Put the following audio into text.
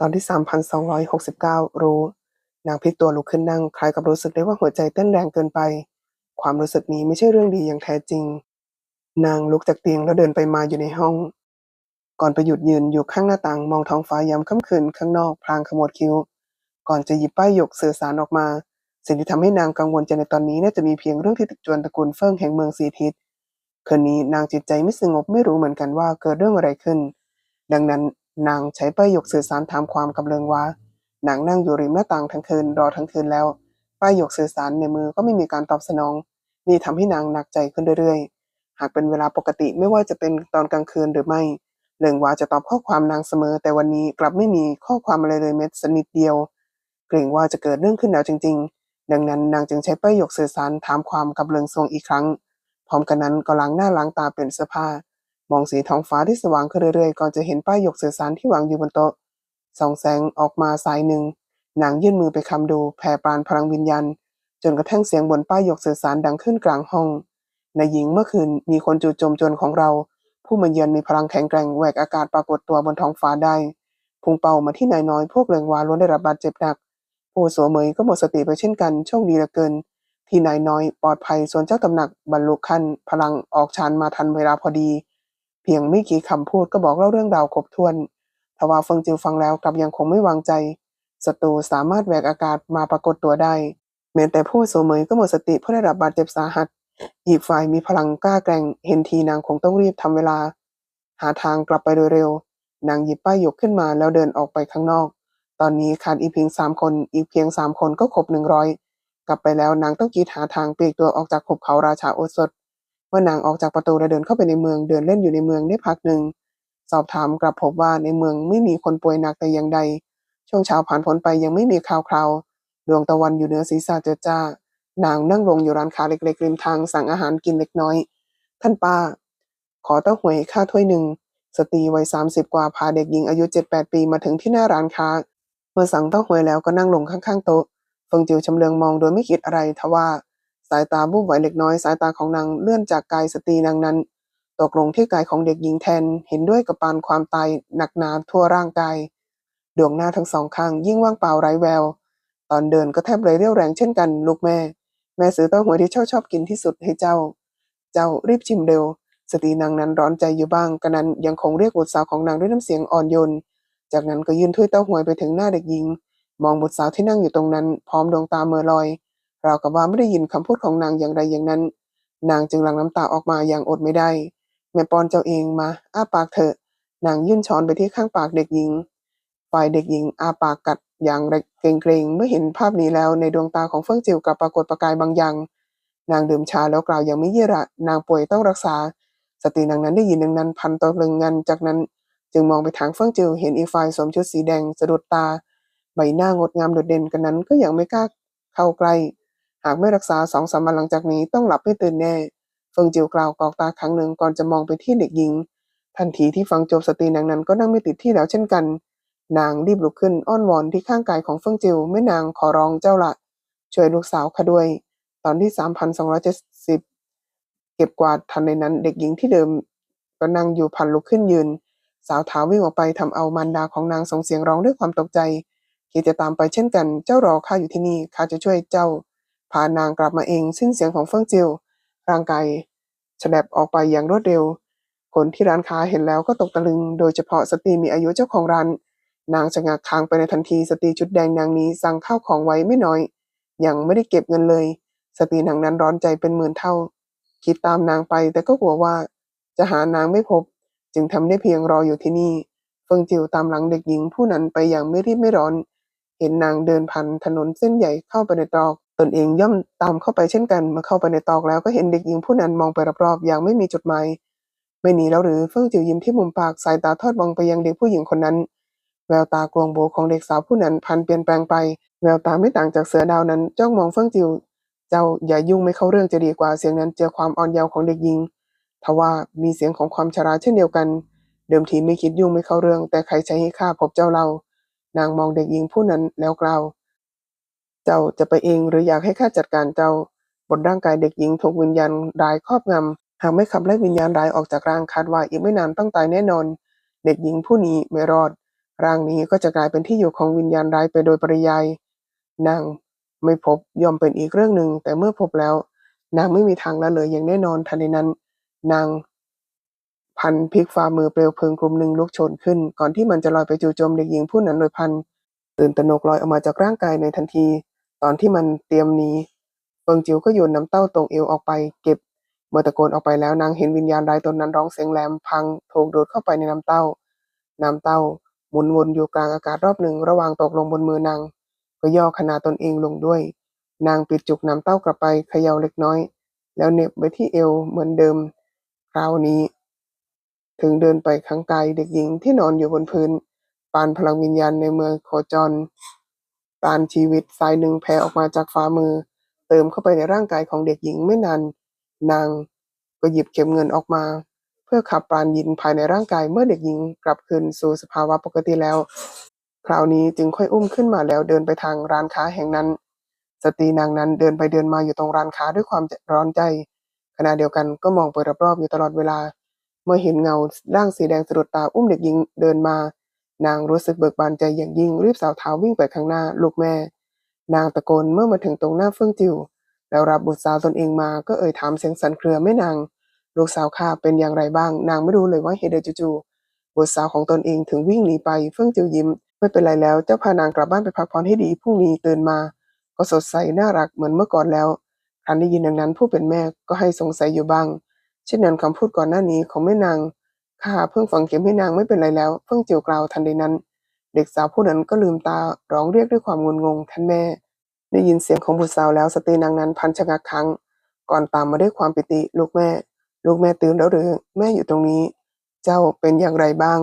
ตอนที่ 3,269 รู้ นางพลิกตัวลุกขึ้นนั่ง คล้ายกับรู้สึกได้ว่าหัวใจเต้นแรงเกินไป ความรู้สึกนี้ไม่ใช่เรื่องดีอย่างแท้จริง นางลุกจากเตียงแล้วเดินไปมาอยู่ในห้อง ก่อนไปหยุดยืนอยู่ข้างหน้าต่างมองท้องฟ้ายามค่ำคืนข้างนอกพลางขมวดคิ้ว ก่อนจะหยิบป้ายหยกสื่อสารออกมา สิ่งที่ทำให้นางกังวลใจในตอนนี้น่าจะมีเพียงเรื่องที่ติดจวนตระกูลเฟิ่งแห่งเมืองสีทิศคืนนี้นางจิตใจไม่สงบไม่รู้เหมือนกันว่าเกิดเรื่องอะไรขึ้น ดังนั้น นางใช้ป้ายหยกสื่อสารถามความกับเริงว่านางนั่งอยู่ริมหน้าต่างทั้งคืนรอทั้งคืนแล้ว ป้ายหยกสื่อสารในมือก็ไม่มีการตอบสนอง นี่ทำให้นางหนักใจขึ้นเรื่อยๆ หากเป็นเวลาปกติไม่ว่าจะเป็นตอนกลางคืนหรือไม่ เริงว่าจะตอบข้อความนางเสมอ แต่วันนี้กลับไม่มีข้อความอะไรเลยแม้สนิดเดียว เกรงว่าจะเกิดเรื่องขึ้นแล้วจริง ๆ ดังนั้นนางจึงใช้ป้ายหยกสื่อสารถามความกับเริงซวงอีกครั้ง พร้อมกันนั้นก็ล้างหน้าล้างตาเปลี่ยนเสื้อผ้า มองสีท้องฟ้าที่สว่างขึ้นเรื่อยๆก่อนจะเห็นป้ายหยกสื่อสารที่วางอยู่บนโต๊ะส่องแสงออกมาสายหนึ่งนางยื่นมือไปคำดูแผ่ปรานพลังวิญญาณจนกระทั่งเสียงบนป้ายหยกสื่อสารดังขึ้นกลางห้องในหญิงเมื่อคืนมีคนจู่โจมจรของเรา ผู้มาเยือนมีพลังแข็งแกร่งแหวกอากาศปรากฏตัวบนท้องฟ้าได้พุ่งเป้ามาที่นายน้อยพวกเริงวาล้วนได้รับบาดเจ็บหนักผู้โสเหมยก็หมดสติไปเช่นกันโชคดีเหลือเกิน ที่นายน้อยปลอดภัยส่วนเจ้าตำหนักบรรลุขั้นพลังออกชานมาทันเวลาพอดี พียงไม่กี่คำพูดก็บอกเล่าเรื่องราวครบถ้วน ทว่าเฟิงจิวฟังแล้วกลับยังคงไม่วางใจ ศัตรูสามารถแหวกอากาศมาปรากฏตัวได้ แม้แต่ผู้โสเมยก็หมดสติเพราะได้รับบาดเจ็บสาหัส อีกฝ่ายมีพลังกล้าแกร่ง เห็นทีนางคงต้องรีบทำเวลา หาทางกลับไปโดยเร็ว นางหยิบป้ายยกขึ้นมาแล้วเดินออกไปข้างนอก ตอนนี้ขาดอีกเพียงสามคน อีกเพียงสามคนก็ครบหนึ่งร้อย กลับไปแล้วนางต้องกีดหาทางปลีกตัวออกจากหุบเขาราชาโอสถ เมื่อนางออกจากประตูและเดินเข้าไปในเมืองเดินเล่นอยู่ในเมืองได้พักหนึ่ง สอบถามกลับพบว่าในเมืองไม่มีคนป่วยหนักแต่อย่างใด ช่วงเช้าผ่านพ้นไปยังไม่มีข่าวคราวดวงตะวันอยู่เหนือศีรษะเจิดจ้า นางนั่งลงอยู่ร้านค้าเล็กๆริมทางสั่งอาหารกินเล็กน้อย ท่านป้า ขอเต้าหวยค่าถ้วยหนึ่ง สตรีวัยสามสิบกว่าพาเด็กหญิงอายุเจ็ดแปดปีมาถึงที่หน้าร้านค้า เมื่อสั่งเต้าหวยแล้วก็นั่งลงข้างๆโต๊ะเฟิงจิวชำเลืองมองโดยไม่คิดอะไรทว่า สายตาบูบไหวเล็กน้อยสายตาของนางเลื่อนจากกายสตรีนางนั้น ตกลงที่กายของเด็กหญิงแทนเห็นด้วยกับปานความตายหนักหนาทั่วร่างกาย ดวงหน้าทั้งสองข้างยิ่งว่างเปล่าไร้แวว ตอนเดินก็แทบไรเรี่ยวแรงเช่นกันลูกแม่ แม่ซื้อเต้าหวยที่เจ้าชอบกินที่สุดให้เจ้า เจ้ารีบชิมเร็ว สตรีนางนั้นร้อนใจอยู่บ้างกระนั้นยังคงเรียกบุตรสาวของนางด้วยน้ำเสียงอ่อนโยนจากนั้นก็ยื่นถ้วยเต้าหวยไปถึงหน้าเด็กหญิง มองบุตรสาวที่นั่งอยู่ตรงนั้น พร้อมดวงตาเมื่อลอย ราวกับว่าไม่ได้ยินคำพูดของนางอย่างใดอย่างนั้น นางจึงหลั่งน้ำตาออกมาอย่างอดไม่ได้ แม่ปอนเจ้าเองมา อ้าปากเถอะ นางยื่นช้อนไปที่ข้างปากเด็กหญิง ฝ่ายเด็กหญิงอาปากกัดอย่างเกรงๆเมื่อเห็นภาพนี้แล้วในดวงตาของเฟิ่งจิวกลับปรากฏประกายบางอย่าง นางดื่มชาแล้วกล่าวอย่างไม่เยี่ยระนางป่วยต้องรักษา สตรีนางนั้นได้ยินดังนั้นพันตะลึงงันจากนั้น จึงมองไปทางเฟิ่งจิวเห็นอีฝ่ายสวมชุดสีแดงสะดุดตา ใบหน้างดงามโดดเด่นกันนั้นก็ยังไม่กล้าเข้าใกล้ หากไม่รักษาสองสามวันหลังจากนี้ต้องหลับไม่ตื่นแน่เฟิงจิวกล่าวกอกตาครั้งหนึ่งก่อนจะมองไปที่เด็กหญิง ทันทีที่ฟังจบสตรีนางนั้นก็นั่งไม่ติดที่แล้วเช่นกัน นางรีบลุกขึ้นอ้อนวอนที่ข้างกายของเฟิงจิวแม่นางขอร้องเจ้าละช่วยลูกสาวข้าด้วย ตอนที่สามพันสองร้อยเจ็ดสิบเก็บกวาดทันในนั้น เด็กหญิงที่เดิมก็นั่งอยู่พันลุกขึ้นยืน สาวเท้าวิ่งออกไปทำเอามารดาของนางส่งเสียงร้องด้วยความตกใจคิดจะตามไปเช่นกัน เจ้ารอข้าอยู่ที่นี่ข้าจะช่วยเจ้า พานางกลับมาเองสิ้นเสียงของเฟิ่งจิวร่างกายฉลับออกไปอย่างรวดเร็ว คนที่ร้านค้าเห็นแล้วก็ตกตะลึง โดยเฉพาะสตรีมีอายุเจ้าของร้าน นางชะงักค้างไปในทันทีสตรีชุดแดงนางนี้สั่งข้าวของไว้ไม่น้อย ยังไม่ได้เก็บเงินเลย สตรีนางนั้นร้อนใจเป็นหมื่นเท่า คิดตามนางไปแต่ก็กลัวว่า จะหานางไม่พบ จึงทำได้เพียงรออยู่ที่นี่ เฟิงจิวตามหลังเด็กหญิงผู้นั้นไปอย่างไม่รีบไม่ร้อน เห็นนางเดินผ่านถนนเส้นใหญ่เข้าไปในตรอก ตนเองย่อมตามเข้าไปเช่นกันเมื่อเข้าไปในตอกแล้วก็เห็นเด็กหญิงผู้นั้นมองไปรอบๆอย่างไม่มีจุดหมายไม่หนีแล้วหรือเฟิ่งจิ๋วยิ้มที่มุมปากสายตาทอดมองไปยังเด็กผู้หญิงคนนั้น แววตากลวงโบของเด็กสาวผู้นั้นพันเปลี่ยนแปลงไป แววตาไม่ต่างจากเสือดาวนั้นจ้องมองเฟิ่งจิ๋วเจ้าอย่ายุ่งไม่เข้าเรื่องจะดีกว่าเสียงนั้นเจอความอ่อนเยาว์ของเด็กหญิงทว่ามีเสียงของความชราเช่นเดียวกัน เดิมทีไม่คิดยุ่งไม่เข้าเรื่อง แต่ใครใช้ให้ข้าพบเจ้าเรา นางมองเด็กหญิงผู้นั้นแล้วกล่าว เจ้าจะไปเองหรืออยากให้ข้าจัดการเจ้า บนร่างกายเด็กหญิงถูกวิญญาณร้ายครอบงำ หากไม่ขับไล่วิญญาณร้ายออกจากร่างคาดว่าอีกไม่นานต้องตายแน่นอน เด็กหญิงผู้นี้ไม่รอด ร่างนี้ก็จะกลายเป็นที่อยู่ของวิญญาณร้ายไปโดยปริยาย นางไม่พบยอมเป็นอีกเรื่องหนึ่งแต่เมื่อพบแล้ว นางไม่มีทางละเลยอย่างแน่นอนทันใดนั้น นางพันพลิกฝ่ามือเปลวเพลิงกลุ่มหนึ่งลุกโชนขึ้น ก่อนที่มันจะลอยไปจู่โจมเด็กหญิงผู้นั้นโดยพันตื่นตระหนกลอยออกมาจากร่างกายในทันที ตอนที่มันเตรียมหนีเฟิงจิ๋วก็โยนน้ำเต้าตรงเอวออกไปเก็บ เมื่อตะโกนออกไปแล้วนางเห็นวิญญาณรายตนนั้นร้องเสียงแหลมพังถูกดูดเข้าไปในน้ำเต้า น้ำเต้าหมุนวนอยู่กลางอากาศรอบหนึ่งระหว่างตกลงบนมือนางก็ย่อขนาดตนเองลงด้วย นางปิดจุกน้ำเต้ากลับไปเขย่าเล็กน้อย แล้วเหน็บไว้ที่เอวเหมือนเดิม คราวนี้ ถึงเดินไปข้างกายเด็กหญิงที่นอนอยู่บนพื้น ปานพลังวิญญาณในเมืองโคจร ปานชีวิตสายหนึ่งแผ่ออกมาจากฝ่ามือ เติมเข้าไปในร่างกายของเด็กหญิงไม่นานนางก็หยิบเข็มเงินออกมา เพื่อขับปราณยินภายในร่างกายเมื่อเด็กหญิงกลับคืนสู่สภาวะปกติแล้ว คราวนี้จึงค่อยอุ้มขึ้นมาแล้วเดินไปทางร้านค้าแห่งนั้น สตรีนางนั้นเดินไปเดินมาอยู่ตรงร้านค้าด้วยความร้อนใจ ขณะเดียวกันก็มองไปรอบๆอยู่ตลอดเวลา เมื่อเห็นเงาร่างสีแดงสะดุดตาอุ้มเด็กหญิงเดินมา นางรู้สึกเบิกบานใจอย่างยิ่งรีบสาวเท้าวิ่งไปข้างหน้าลูกแม่ นางตะโกนเมื่อมาถึงตรงหน้าเฟื่องจิวแล้วรับบุตรสาวตนเองมาก็เอ่ยถามเสียงสั่นเครือแม่นาง ลูกสาวข้าเป็นอย่างไรบ้าง นางไม่รู้เลยว่าเหตุใดจู่ๆบุตรสาวของตนเองถึงวิ่งหนีไปเฟื่องจิวยิ้ม ไม่เป็นไรแล้วเจ้าพานางกลับบ้านไปพักผ่อนให้ดีพรุ่งนี้ตื่นมา ก็สดใสน่ารักเหมือนเมื่อก่อนแล้วครั้นได้ยินดังนั้นผู้เป็นแม่ก็ให้สงสัยอยู่บ้าง เช่นนั้นคำพูดก่อนหน้านี้ของแม่นาง ข้าเพิ่งฝังเข็มให้นางไม่เป็นไรแล้ว เพิ่งเจียวกล่าวทันใดนั้น เด็กสาวผู้นั้นก็ลืมตาร้องเรียกด้วยความงุนงงท่านแม่ ได้ยินเสียงของบุตรสาวแล้วสตรีนางนั้นพันชะงักครั้ง ก่อนตามมาด้วยความปิติลูกแม่ ลูกแม่ตื่นแล้วหรือ แม่อยู่ตรงนี้ เจ้าเป็นอย่างไรบ้าง